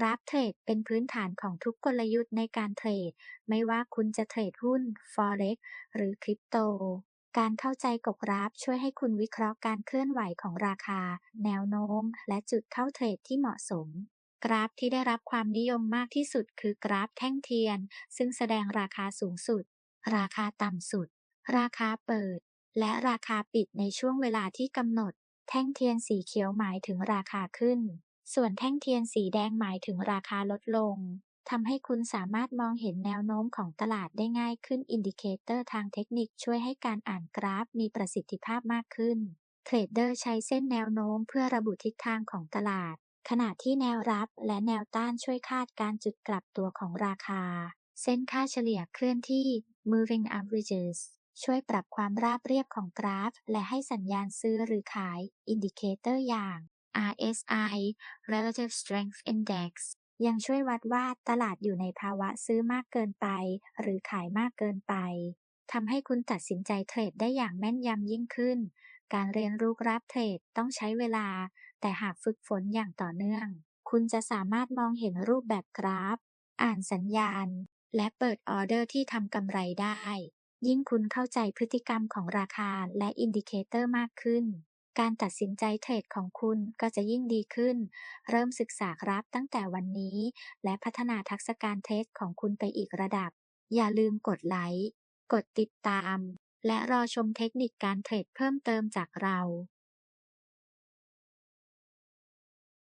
กราฟเทรดเป็นพื้นฐานของทุกกลยุทธ์ในการเทรด ไม่ว่าคุณจะเทรดหุ้น Forex หรือคริปโต การเข้าใจกบกราฟช่วยให้คุณวิเคราะห์การเคลื่อนไหวของราคา แนวโน้ม และจุดเข้าเทรดที่เหมาะสม กราฟที่ได้รับความนิยมมากที่สุดคือกราฟแท่งเทียน ซึ่งแสดงราคาสูงสุด ราคาต่ำสุด ราคาเปิด และราคาปิดในช่วงเวลาที่กำหนด แท่งเทียนสีเขียวหมายถึงราคาขึ้น ส่วนแท่งเทียนสีแดงหมายถึงราคาลดลงทำให้คุณสามารถมองเห็นแนวโน้มของตลาดได้ง่ายขึ้นอินดิเคเตอร์ทางเทคนิคช่วยให้การอ่านกราฟมีประสิทธิภาพมากขึ้น เทรดเดอร์ใช้เส้นแนวโน้มเพื่อระบุทิศทางของตลาด ขณะที่แนวรับและแนวต้านช่วยคาดการจุดกลับตัวของราคา เส้นค่าเฉลี่ยเคลื่อนที่ moving averages ช่วยปรับความราบเรียบของกราฟ และให้สัญญาณซื้อหรือขายอินดิเคเตอร์อย่าง RSI Relative Strength Index ยังช่วยวัดว่าตลาดอยู่ในภาวะซื้อมากเกินไป หรือขายมากเกินไปทำให้คุณตัดสินใจเทรดได้อย่างแม่นยำยิ่งขึ้น การเรียนรู้กราฟเทรดต้องใช้เวลา แต่หากฝึกฝนอย่างต่อเนื่อง คุณจะสามารถมองเห็นรูปแบบกราฟ อ่านสัญญาณ และเปิดออเดอร์ที่ทำกำไรได้ ยิ่งคุณเข้าใจพฤติกรรมของราคาและอินดิเคเตอร์มากขึ้น การตัดสินใจเทรดของคุณก็จะยิ่งดีขึ้น เริ่มศึกษากราฟตั้งแต่วันนี้ และพัฒนาทักษะการเทรดของคุณไปอีกระดับ อย่าลืมกดไลค์ กดติดตาม และรอชมเทคนิคการเทรดเพิ่มเติมจากเรา